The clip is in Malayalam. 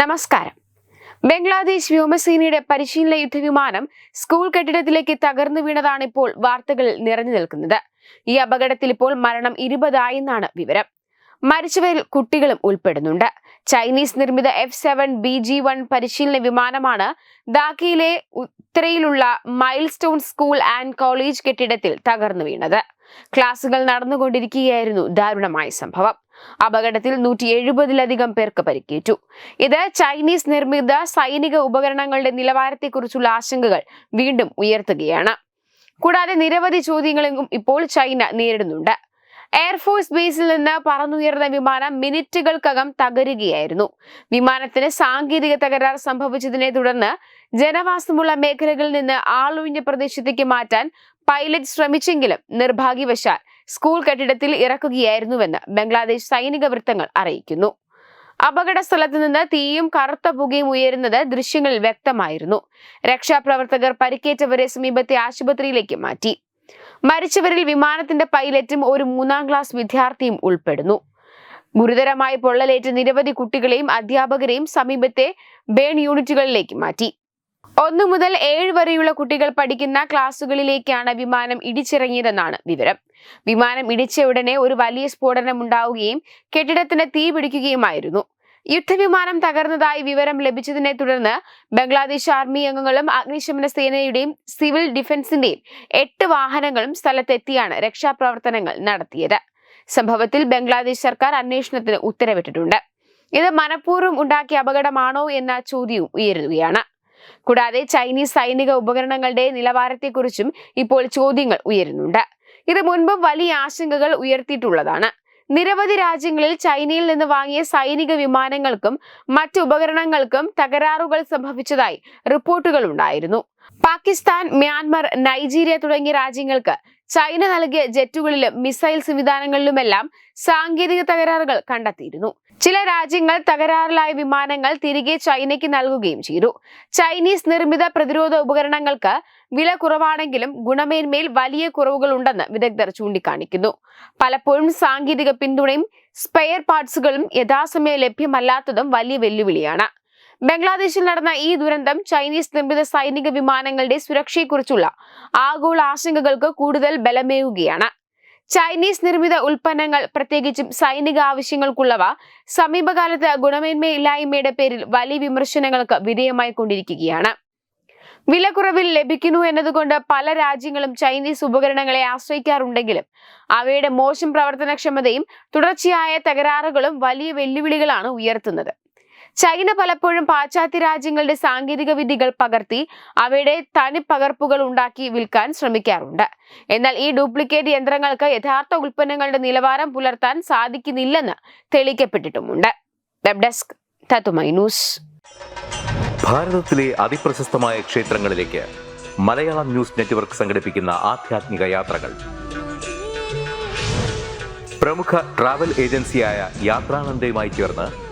നമസ്കാരം. ബംഗ്ലാദേശ് വ്യോമസേനയുടെ പരിശീലന യുദ്ധവിമാനം സ്കൂൾ കെട്ടിടത്തിലേക്ക് തകർന്നു വീണതാണ് ഇപ്പോൾ വാർത്തകളിൽ നിറഞ്ഞു നിൽക്കുന്നത്. ഈ അപകടത്തിൽ ഇപ്പോൾ മരണം ഇരുപതായെന്നാണ് വിവരം. മരിച്ചവരിൽ കുട്ടികളും ഉൾപ്പെടുന്നുണ്ട്. ചൈനീസ് നിർമ്മിത F seven B G one പരിശീലന വിമാനമാണ് ദാക്കിയിലെ ഉത്തരയിലുള്ള milestone school and college കെട്ടിടത്തിൽ തകർന്നു വീണത്. ക്ലാസുകൾ നടന്നുകൊണ്ടിരിക്കുകയായിരുന്നു ദാരുണമായ സംഭവം. അപകടത്തിൽ നൂറ്റി എഴുപതിലധികം പേർക്ക് പരിക്കേറ്റു. ഇത് ചൈനീസ് നിർമ്മിത സൈനിക ഉപകരണങ്ങളുടെ നിലവാരത്തെക്കുറിച്ചുള്ള ആശങ്കകൾ വീണ്ടും ഉയർത്തുകയാണ്. കൂടാതെ നിരവധി ചോദ്യങ്ങളും ഇപ്പോൾ ചൈന നേരിടുന്നുണ്ട്. എയർഫോഴ്സ് ബേസിൽ നിന്ന് പറന്നുയർന്ന വിമാനം മിനിറ്റുകൾക്കകം തകരുകയായിരുന്നു. വിമാനത്തിന് സാങ്കേതിക തകരാർ സംഭവിച്ചതിനെ തുടർന്ന് ജനവാസമുള്ള മേഖലകളിൽ നിന്ന് ആളൊഴിഞ്ഞ പ്രദേശത്തേക്ക് മാറ്റാൻ പൈലറ്റ് ശ്രമിച്ചെങ്കിലും നിർഭാഗ്യവശാൽ സ്കൂൾ കെട്ടിടത്തിൽ ഇറക്കുകയായിരുന്നുവെന്ന് ബംഗ്ലാദേശ് സൈനിക വൃത്തങ്ങൾ അറിയിക്കുന്നു. അപകട സ്ഥലത്ത് നിന്ന് തീയും കറുത്ത പുകയും ഉയരുന്നത് ദൃശ്യങ്ങളിൽ വ്യക്തമായിരുന്നു. രക്ഷാപ്രവർത്തകർ പരിക്കേറ്റവരെ സമീപത്തെ ആശുപത്രിയിലേക്ക് മാറ്റി. മരിച്ചവരിൽ വിമാനത്തിന്റെ പൈലറ്റും ഒരു മൂന്നാം ക്ലാസ് വിദ്യാർത്ഥിയും ഉൾപ്പെടുന്നു. ഗുരുതരമായി പൊള്ളലേറ്റ് നിരവധി കുട്ടികളെയും അധ്യാപകരെയും സമീപത്തെ ബേൺ യൂണിറ്റുകളിലേക്ക് മാറ്റി. ഒന്നു മുതൽ ഏഴ് വരെയുള്ള കുട്ടികൾ പഠിക്കുന്ന ക്ലാസുകളിലേക്കാണ് വിമാനം ഇടിച്ചിറങ്ങിയതെന്നാണ് വിവരം. വിമാനം ഇടിച്ച ഉടനെ ഒരു വലിയ സ്ഫോടനം ഉണ്ടാവുകയും കെട്ടിടത്തിന് തീ പിടിക്കുകയുമായിരുന്നു. യുദ്ധവിമാനം തകർന്നതായി വിവരം ലഭിച്ചതിനെ തുടർന്ന് ബംഗ്ലാദേശ് ആർമി അംഗങ്ങളും അഗ്നിശമന സേനയുടെയും സിവിൽ ഡിഫൻസിന്റെയും എട്ട് വാഹനങ്ങളും സ്ഥലത്തെത്തിയാണ് രക്ഷാപ്രവർത്തനങ്ങൾ നടത്തിയത്. സംഭവത്തിൽ ബംഗ്ലാദേശ് സർക്കാർ അന്വേഷണത്തിന് ഉത്തരവിട്ടിട്ടുണ്ട്. ഇത് മനഃപൂർവം ഉണ്ടാക്കിയ അപകടമാണോ എന്ന ചോദ്യവും ഉയരുകയാണ്. കൂടാതെ ചൈനീസ് സൈനിക ഉപകരണങ്ങളുടെ നിലവാരത്തെക്കുറിച്ചും ഇപ്പോൾ ചോദ്യങ്ങൾ ഉയരുന്നുണ്ട്. ഇത് മുൻപും വലിയ ആശങ്കകൾ ഉയർത്തിയിട്ടുള്ളതാണ്. നിരവധി രാജ്യങ്ങളിൽ ചൈനയിൽ നിന്ന് വാങ്ങിയ സൈനിക വിമാനങ്ങൾക്കും മറ്റ് ഉപകരണങ്ങൾക്കും തകരാറുകൾ സംഭവിച്ചതായി റിപ്പോർട്ടുകൾ ഉണ്ടായിരുന്നു. പാകിസ്ഥാൻ മ്യാൻമർ നൈജീരിയ തുടങ്ങിയ രാജ്യങ്ങൾക്ക് ചൈന നൽകിയ ജെറ്റുകളിലും മിസൈൽ സംവിധാനങ്ങളിലുമെല്ലാം സാങ്കേതിക തകരാറുകൾ കണ്ടെത്തിയിരുന്നു. ചില രാജ്യങ്ങൾ തകരാറിലായ വിമാനങ്ങൾ തിരികെ ചൈനയ്ക്ക് നൽകുകയും ചെയ്തു. ചൈനീസ് നിർമ്മിത പ്രതിരോധ ഉപകരണങ്ങൾക്ക് വില കുറവാണെങ്കിലും ഗുണമേന്മയിൽ വലിയ കുറവുകൾ ഉണ്ടെന്ന് വിദഗ്ധർ ചൂണ്ടിക്കാണിക്കുന്നു. പലപ്പോഴും സാങ്കേതിക പിന്തുണയും സ്പെയർ പാർട്സുകളും യഥാസമയം ലഭ്യമല്ലാത്തതും വലിയ വെല്ലുവിളിയാണ്. ബംഗ്ലാദേശിൽ നടന്ന ഈ ദുരന്തം ചൈനീസ് നിർമ്മിത സൈനിക വിമാനങ്ങളുടെ സുരക്ഷയെക്കുറിച്ചുള്ള ആഗോള ആശങ്കകൾക്ക് കൂടുതൽ ബലമേകുകയാണ്. ചൈനീസ് നിർമ്മിത ഉൽപ്പന്നങ്ങൾ പ്രത്യേകിച്ചും സൈനിക ആവശ്യങ്ങൾക്കുള്ളവ സമീപകാലത്ത് ഗുണമേന്മയില്ലായ്മയുടെ പേരിൽ വലിയ വിമർശനങ്ങൾക്ക് വിധേയമായി കൊണ്ടിരിക്കുകയാണ്. വിലക്കുറവിൽ ലഭിക്കുന്നു എന്നതുകൊണ്ട് പല രാജ്യങ്ങളും ചൈനീസ് ഉപകരണങ്ങളെ ആശ്രയിക്കാറുണ്ടെങ്കിലും അവയുടെ മോശം പ്രവർത്തനക്ഷമതയും തുടർച്ചയായ തകരാറുകളും വലിയ വെല്ലുവിളികളാണ് ഉയർത്തുന്നത്. ചൈന പലപ്പോഴും പാശ്ചാത്യ രാജ്യങ്ങളുടെ സാങ്കേതിക വിദ്യകൾ പകർത്തി അവയുടെ തനിപ്പകർപ്പുകൾ ഉണ്ടാക്കി വിൽക്കാൻ ശ്രമിക്കാറുണ്ട്. എന്നാൽ ഈ ഡ്യൂപ്ലിക്കേറ്റ് യന്ത്രങ്ങൾക്ക് യഥാർത്ഥ ഉൽപ്പന്നങ്ങളുടെ നിലവാരം പുലർത്താൻ സാധിക്കുന്നില്ലെന്ന് തെളിയിക്കപ്പെട്ടിട്ടുമുണ്ട്. Web desk news. ഭാരതത്തിലെ അതിപ്രശസ്തമായ ക്ഷേത്രങ്ങളിലേക്ക് മലയാളം ന്യൂസ് നെറ്റ്വർക്ക് സംഘടിപ്പിക്കുന്ന ആധ്യാത്മിക യാത്രകൾ. പ്രമുഖ ട്രാവൽ ഏജൻസിയായ യാത്രാനന്ദയുമായി ചേർന്ന്